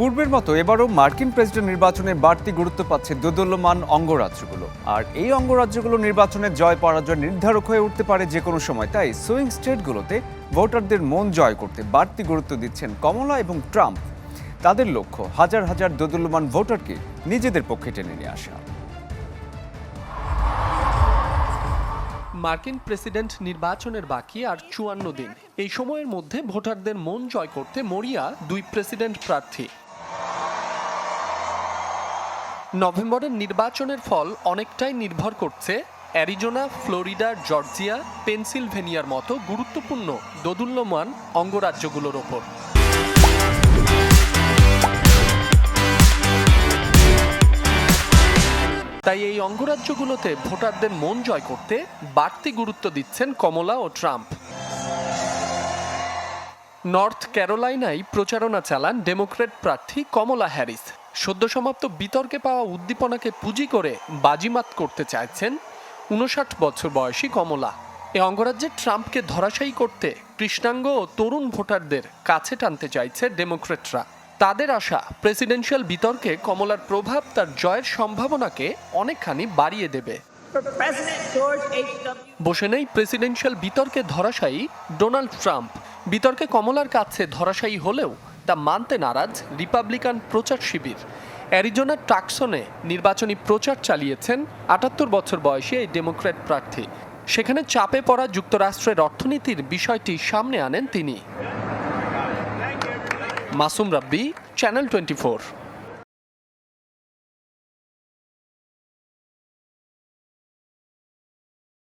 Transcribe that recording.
পূর্বের মতো এবারও মার্কিন প্রেসিডেন্ট নির্বাচনে বাড়তি গুরুত্ব পাচ্ছে দোদুল্যমান অঙ্গরাজ্যগুলো। আর এই অঙ্গরাজ্যগুলো নির্বাচনে জয় পরাজয় নির্ধারক হয়ে উঠতে পারে যে কোনো সময়, তাই সুইং স্টেটগুলোতে ভোটারদের মন জয় করতে বাড়তি গুরুত্ব দিচ্ছেন কমলা এবং ট্রাম্প। তাদের লক্ষ্য হাজার হাজার দোদুল্যমান ভোটারকে নিজেদের পক্ষে টেনে নিয়ে আসা। মার্কিন প্রেসিডেন্ট নির্বাচনের বাকি আর চুয়ান্ন দিন। এই সময়ের মধ্যে ভোটারদের মন জয় করতে মরিয়া দুই প্রেসিডেন্ট প্রার্থী। নভেম্বরের নির্বাচনের ফল অনেকটাই নির্ভর করছে অ্যারিজোনা, ফ্লোরিডা, জর্জিয়া, পেনসিলভেনিয়ার মতো গুরুত্বপূর্ণ, দোদুল্যমান অঙ্গরাজ্যগুলোর ওপর। তাই এই অঙ্গরাজ্যগুলোতে ভোটারদের মন জয় করতে বাড়তি গুরুত্ব দিচ্ছেন কমলা ও ট্রাম্প। নর্থ ক্যারোলাইনায় প্রচারণা চালান ডেমোক্রেট প্রার্থী কমলা হ্যারিস। সদ্য সমাপ্ত বিতর্কে পাওয়া উদ্দীপনাকে পুঁজি করে বাজিমাত করতে চাইছেন উনষাট বছর বয়সী কমলা। এ অঙ্গরাজ্যে ট্রাম্পকে ধরাশায়ী করতে কৃষ্ণাঙ্গ ও তরুণ ভোটারদের কাছে টানতে চাইছে ডেমোক্রেটরা। তাদের আশা, প্রেসিডেন্সিয়াল বিতর্কে কমলার প্রভাব তার জয়ের সম্ভাবনাকে অনেকখানি বাড়িয়ে দেবে. বসে নেই প্রেসিডেন্সিয়াল বিতর্কে ধরাশায়ী ডোনাল্ড ট্রাম্প। বিতর্কে কমলার কাছে ধরাশায়ী হলেও তা মানতে নারাজ রিপাবলিকান প্রচার শিবির। অ্যারিজোনার টাকসনে নির্বাচনী প্রচার চালিয়েছেন আটাত্তর বছর বয়সী এই ডেমোক্র্যাট প্রার্থী। সেখানে চাপে পড়া যুক্তরাষ্ট্রের অর্থনীতির বিষয়টি সামনে আনেন তিনি। মাসুম রাব্বি, চ্যানেল টোয়েন্টি